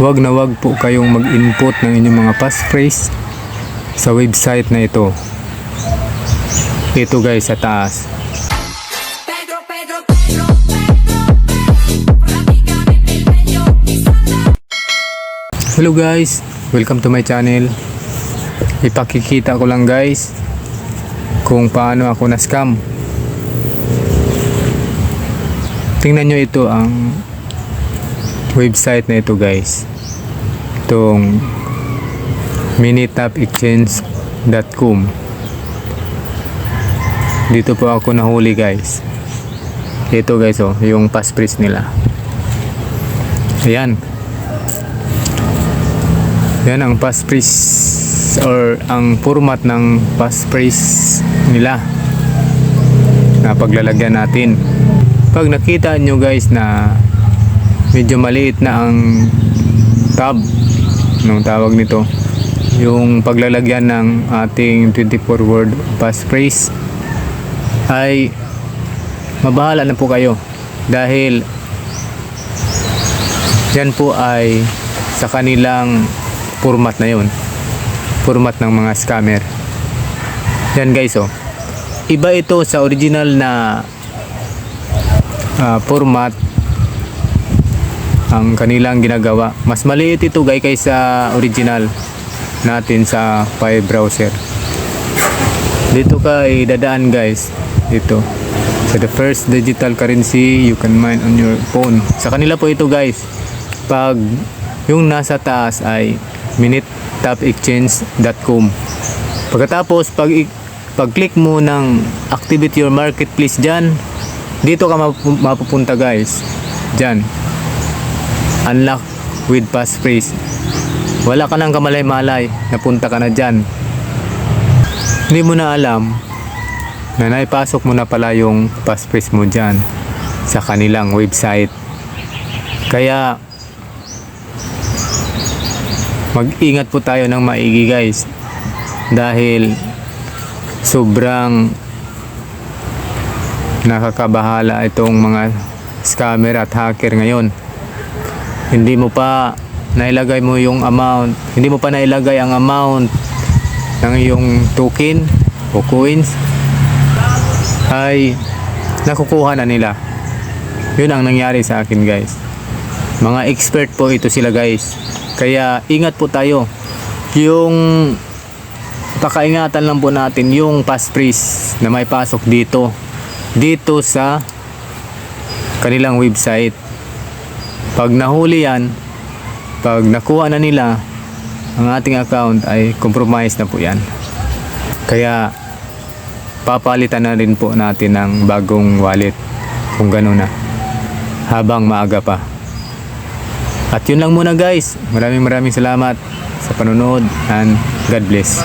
Huwag na huwag po kayong mag-input ng inyong mga passphrase sa website na ito. Ito guys sa taas. Hello guys, welcome to my channel. Ipakikita ko lang guys kung paano ako na-scam. Tingnan nyo ito ang website na ito guys. Itong minitapexchange.com Dito po ako nahuli guys. Ito guys oh, yung passphrase nila. Ayan. Yan ang passphrase or ang format ng passphrase nila na paglalagyan natin. Pag nakita nyo guys na medyo maliit na ang tab nung tawag nito? Yung paglalagyan ng ating 24 word passphrase. Ay mabahala na po kayo. Dahil yan po ay sa kanilang format na yun. Format ng mga scammer. Yan guys oh. Iba ito sa original na ah, format ang kanilang ginagawa. Mas maliit ito guys kaysa original natin sa file browser. Dito ka idadaan guys. Dito. Sa the first digital currency you can mine on your phone. Sa kanila po ito guys. Pag yung nasa taas ay minutepexchange.com pagkatapos pag i- pag click mo ng activate your marketplace dyan dito ka mapu- mapupunta guys. Dyan unlock with passphrase wala ka nang kamalay-malay. Napunta ka na dyan. Hindi mo na alam na naipasok mo na pala yung passphrase mo dyan sa kanilang website. Kaya mag-ingat po tayo ng maigi guys. Dahil sobrang nakakabahala itong mga scammer at hacker ngayon hindi mo pa nailagay mo yung amount. Hindi mo pa nailagay ang amount ng iyong token o coins. Ay nakukuha na nila. Yun ang nangyari sa akin guys. Mga expert po ito sila guys. Kaya ingat po tayo. Yung pakaingatan lang po natin yung passphrase na may pasok dito. Dito sa kanilang website pag nahuli yan pag nakuha na nila ang ating account ay compromise na po yan. Kaya papalitan na rin po natin ng bagong wallet kung gano'n na habang maaga pa. At yun lang muna guys. Maraming maraming salamat sa panonood and God bless